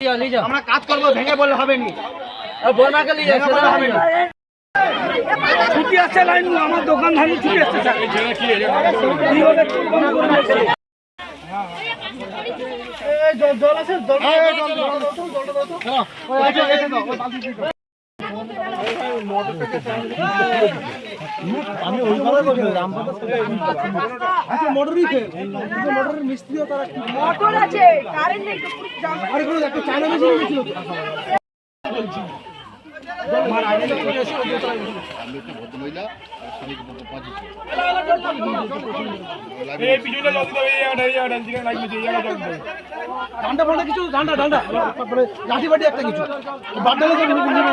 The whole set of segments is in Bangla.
আমরা কাজ করব ভেঙে বললে হবে নি বোনাকে ছুটি আছে লাইন আমার দোকান ধানি ছুটি আছে জল আছে জল জল আমি ওই কথা বলি রামপাতা মোটরই ফেল। মোটরের মিস্ত্রিও তারা মোটর একটা চায়না মেশিন গেছিল বলছি আমি ফান্ডা কিছু ঠান্ডা ঠান্ডা মানে লাঠি বাটি একটা কিছু। বাদ দিলে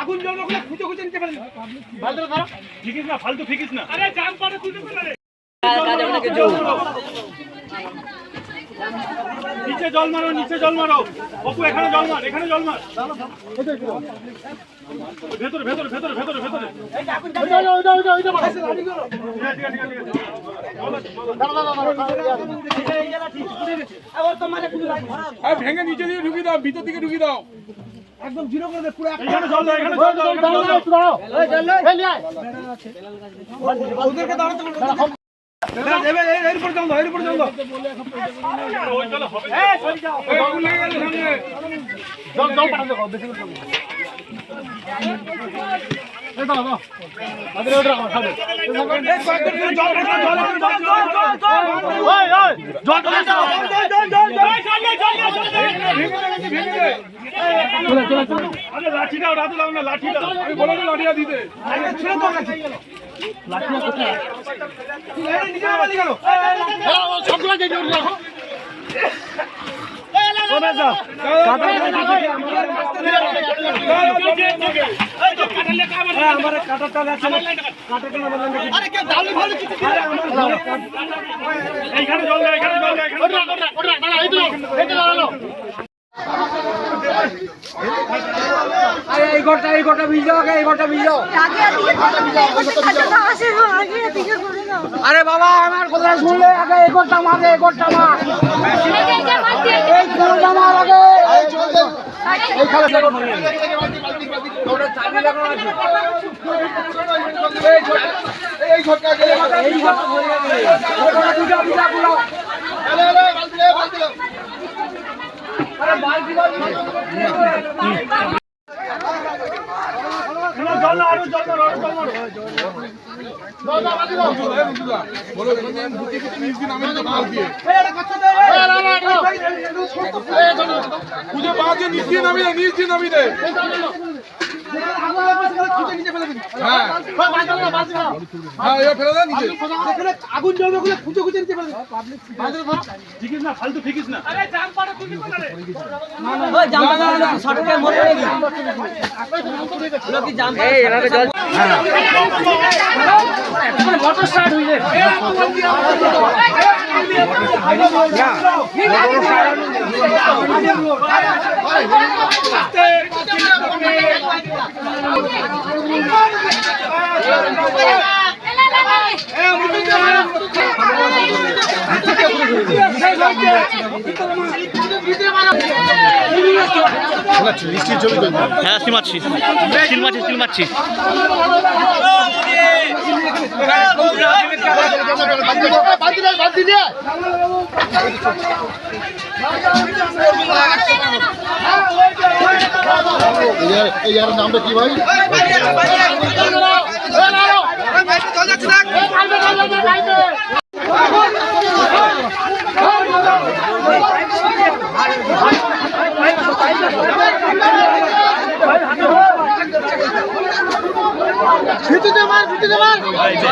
আগুন জল খুঁজে খুঁজে নিতে পারেন না ফালতু ফিকিস না নিচে জল মারো নিচে জল মারো অপু এখানে জল মার এখানে জল মার ভেতরে ভেতরে ভেতরে ভেতরে ভেতরে ভেঙে নিচে দিয়ে ঢুকিয়ে দাও ভিতর দিকে ঢুকিয়ে দাও একদম জিরো করে দে, পুরো এখানে জল দাও এখানে জল দাও জল দাও। ওদেরকে দাঁড়াতে বলো। লাঠিটা রাতে লাঠি আমি বলে লাঠিটা দিতে ছেড়ে তো আমার কাটাটা আছে কাটা কেন বললেন আরে কে দালি ভালো কিছু আরে আমার এইখানে জল দে এইখানে জল দে। ওটা ওটা ওটা দাঁড়া এই তো এটা দাঁড়াল। এই ঘরটা এই ঘরটা ভিজ যাও এই ঘরটা ভিজ। যাও আরে বাবা আমার কথা শুনলে আগে এই ঘরটা মারে এই ঘরটা মার। এই ঘরটা মার আগে। এই এই ঘরটা এই ঘরটা এই ঘরটা খুঁজে পাঁচ নিচ দিয়ে নামিয়ে নিচ দিয়ে নামিয়ে আগুন জ্বলবে বলে খুঁজে খুঁজে নিতে পারবে ঠিকিস না ফালতু ঠিকিস না মোটর স্টার্ট হয়ে যায় হ্যাঁ স্টিল মারছি। স্টিল মারছি স্টিল মারছি। বাদ এই ইয়ার নামটা কি ভাই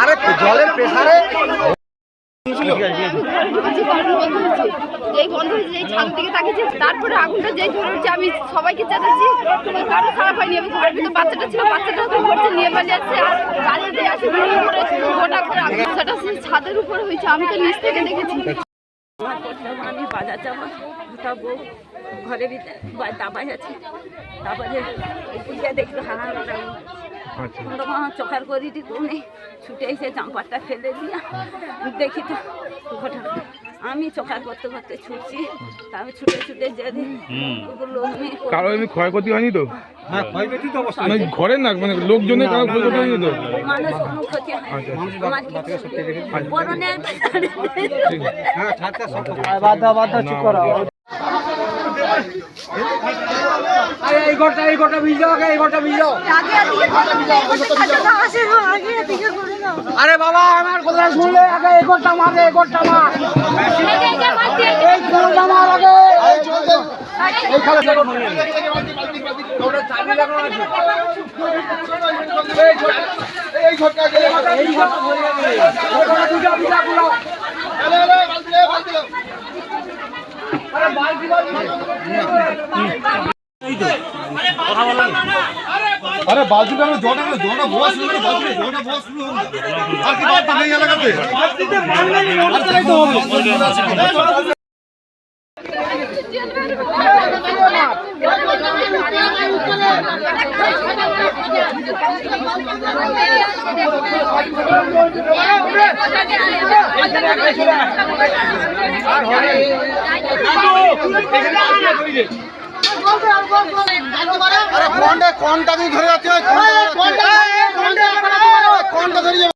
আরে জলের প্রেসারে বন্ধ হয়েছে যেই ছাদ তাকিয়েছে। তারপরে আগুনটা যেই ধরে উঠছে আমি সবাইকে চেঁচাচ্ছি। কারও খারাপ হয়নি আমি ঘরের ভিতরে বাচ্চাটা ছিল বাচ্চাটা তো নিয়ে পালিয়ে যাচ্ছে আর গাড়ি আসে ঘুরে ঘুরে গোটা করে আগুন সেটা ছাদের উপরে হয়েছে আমি তো নিচ থেকে দেখেছি। আমি বাজার যাব দুটা বউ ঘরের ভিতরে দাবাই আছে। দেখল চোখার কোনে? ছুটে এসে জাম্পারটা ফেলে দিয়া দেখি তো ঘটনা। আমি চোখার করতে করতে ছুটছি। তারপরে ছুটে ছুটে যেদি কারও এমনি ক্ষয়ক্ষতি হয়নি তো? হ্যাঁ ক্ষয়ক্ষতি তো অবশ্যই। মানে ঘরের না মানে লোকজনের কারও ক্ষয়ক্ষতি হয়নি তো? মানুষ হয় কিছু পরনে আগে এদিকে করে দাও, আগে এদিকে করে দাও। আরে বাবা আমার কথা শুনলে আগে মারে এগোরটা মার এই কোনটা মার আগে এই এই খালে দেখো এই গেলে এই ঝটকা গেলে দুটা বিটা গুলো আরে আরে বালতি রে বালতি রে আরে বালতি আরে বালতি কারও জলটা জলটা বস শুরু বালতি জলটা বস শুরু আর কি বালতি নেই এলাকাতে বালতিতে কোনটা কোনটা তুমি ধরে যাচ্ছে কোনটা কোনটা ধরে